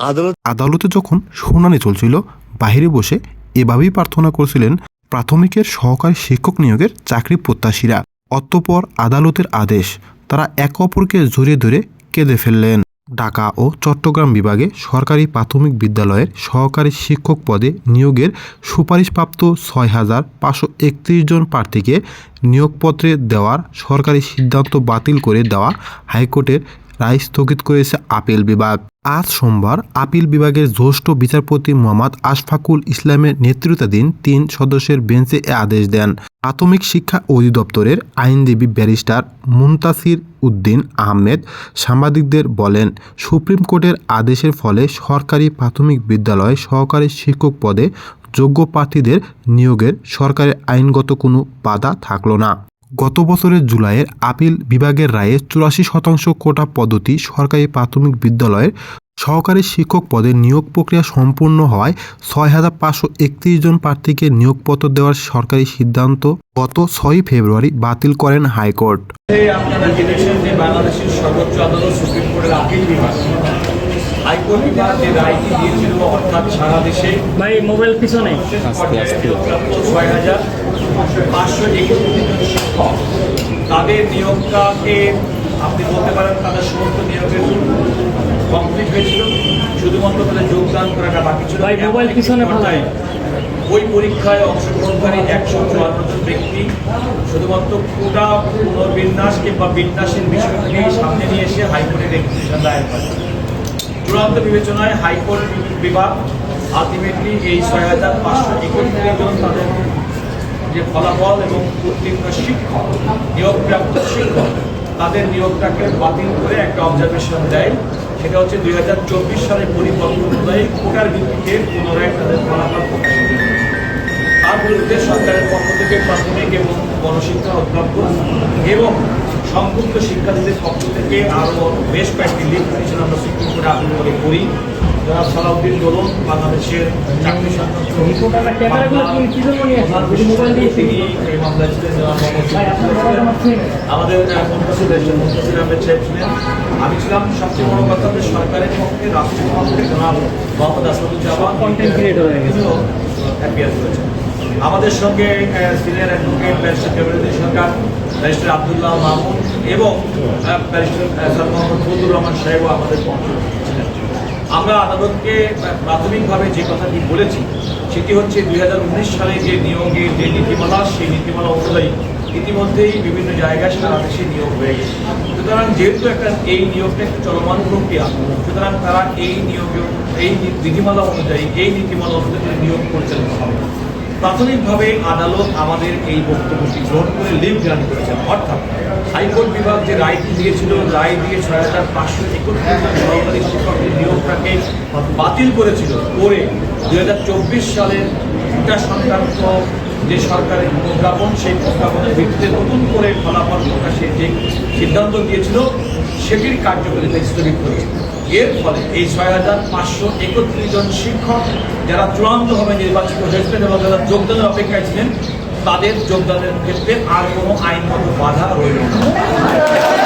আদালত আদালতে যখন শুনানি চলছিল বাইরে বসে এভাবেই প্রার্থনা করছিলেন প্রাথমিকের সহকারী শিক্ষক নিয়োগের চাকরি প্রত্যাশীরা। অতঃপর আদালতের আদেশ, তারা একে অপরকে জড়িয়ে ধরে কেঁদে ফেললেন। ঢাকা ও চট্টগ্রাম বিভাগে সরকারি প্রাথমিক বিদ্যালয়ের সহকারী শিক্ষক পদে নিয়োগের সুপারিশপ্রাপ্ত ছয় হাজার পাঁচশো একত্রিশ জন প্রার্থীকে নিয়োগপত্রে দেওয়ার সরকারি সিদ্ধান্ত বাতিল করে দেওয়া হাইকোর্টের রায় স্থগিত করেছে আপিল বিভাগ। আজ সোমবার আপিল বিভাগের জ্যেষ্ঠ বিচারপতি মোহাম্মদ আশফাকুল ইসলামের নেতৃত্বাধীন তিন সদস্যের বেঞ্চে এ আদেশ দেন। প্রাথমিক শিক্ষা অধিদপ্তরের আইনজীবী ব্যারিস্টার মুনতাসির উদ্দিন আহমেদ সাংবাদিকদের বলেন, সুপ্রিম কোর্টের আদেশের ফলে সরকারি প্রাথমিক বিদ্যালয়ে সহকারী শিক্ষক পদে যোগ্য প্রার্থীদের নিয়োগের সরকারের আইনগত কোনো বাধা থাকল না। গত বছরের জুলাইয়ের আপিল বিভাগের রায়ে চুরাশি শতাংশ কোটা পদ্ধতি সরকারি প্রাথমিক বিদ্যালয়ের সহকারী শিক্ষক পদে নিয়োগ প্রক্রিয়া সম্পূর্ণ হওয়ায় ছয় হাজার পাঁচশো একত্রিশ জন প্রার্থীকে নিয়োগপত্র দেওয়ার সরকারি সিদ্ধান্ত গত ছয়ই ফেব্রুয়ারি বাতিল করেন হাইকোর্ট। আপনারা জেনেছেন যে বাংলাদেশের সর্বোচ্চ আদালত সুপ্রিম কোর্টের আপিল বিভাগ হাইকোর্ট বিভাগ যে রায়টি দিয়েছিল অর্থাৎ সারা দেশে ভাই মোবাইল পিছনে। ছয় হাজার পাঁচশো জন শিক্ষক তাদের নিয়োগটাকে আপনি বলতে পারেন তাদের সমস্ত নিয়োগের কমপ্লিট হয়েছিল শুধুমাত্র তাদের যোগদান করাটা বাকি ছিল। মোবাইল পিছনে পর্যায়ে ওই পরীক্ষায় অংশগ্রহণকারী একশো চুয়ান্ন জন ব্যক্তি শুধুমাত্র কোটা পুনর্বিন্যাস কিংবা বিন্যাসের বিষয়টাকে সামনে নিয়ে এসে হাইকোর্টের রেজিস্ট্রেশন দায়ের করে। চূড়ান্ত বিবেচনায় হাইকোর্ট বিভাগ আলটিমেটলি এই ছয় হাজার পাঁচশো একত্রিশ জন তাদের যে ফলাফল এবং উত্তীর্ণ শিক্ষক, নিয়োগপ্রাপ্ত শিক্ষক, তাদের নিয়োগটাকে বাতিল করে একটা অবজারভেশন দেয়। সেটা হচ্ছে দুই হাজার চব্বিশ সালের পরিপত্র অনুযায়ী কোটার ভিত্তিতে পুনরায় তাদের ফলাফল প্রকাশিত তার বিরুদ্ধে সরকারের পক্ষ থেকে প্রাথমিক এবং গণশিক্ষা অধিদপ্তর এবং সংযুক্ত শিক্ষার্থীদের পক্ষ থেকে আরও বেশ কয়েকটি লিখ আমরা সুপ্রিম কোর্টে আপিল করে করি যারা সালাউদ্দিন দোলন বাংলাদেশের চাকরি এই মামলায় ছিলেন আমাদের মন্ত্রী দেশের আহমেদ সাহেব ছিলেন। আমি ছিলাম সবচেয়ে বড় কথা যে সরকারের পক্ষে রাষ্ট্রীয় পক্ষে জনাব মোহাম্মদ আসাদুজ্জামান Content creator হয়ে গেছে। অ্যাপিয়ার করেছেন। আমাদের সঙ্গে senior advocate barrister Sarkar barrister Abdullah Mahmud এবং ব্যারিস্টার স্যার মোহাম্মদ ফজলুর রহমান সাহেবও আমাদের পক্ষে। আমরা আদালতকে প্রাথমিকভাবে যে কথাটি বলেছি, সেটি হচ্ছে দুই সালে যে নিয়োগের যে নীতিমালা, সেই নীতিমালা অনুযায়ী ইতিমধ্যেই বিভিন্ন জায়গায় সারা দেশে নিয়োগ হয়ে গেছে। সুতরাং যেহেতু একটা এই নিয়োগটা একটা চলমান প্রক্রিয়া, সুতরাং তারা এই নিয়োগে এই নীতিমালা অনুযায়ী, এই নীতিমালা অনুযায়ী নিয়োগ পরিচালিত হবে। প্রাথমিকভাবে আদালত আমাদের এই বক্তব্যটি গ্রহণ করে লিভ গ্রান্ট করেছেন। অর্থাৎ হাইকোর্ট বিভাগ যে রায়টি দিয়েছিল, রায় দিয়ে ছয় হাজার পাঁচশো একত্রিশ জন সরকারি শিক্ষকের নিয়োগটাকে বাতিল করেছিল। করে দুই হাজার চব্বিশ সালের কোটা সংক্রান্ত যে সরকারের প্রজ্ঞাপন, সেই প্রজ্ঞাপনের ভিত্তিতে নতুন করে ফলাফল প্রকাশের যে সিদ্ধান্ত দিয়েছিল, সেটির কার্যকারিতা স্থগিত করেছে। এর ফলে এই ছয় হাজার পাঁচশো একত্রিশ জন শিক্ষক যারা চূড়ান্তভাবে নির্বাচিত হয়েছিলেন এবং যারা যোগদানের অপেক্ষায় ছিলেন, তাদের যোগদানের ক্ষেত্রে আর কোনো আইনগত বাধা রইল না।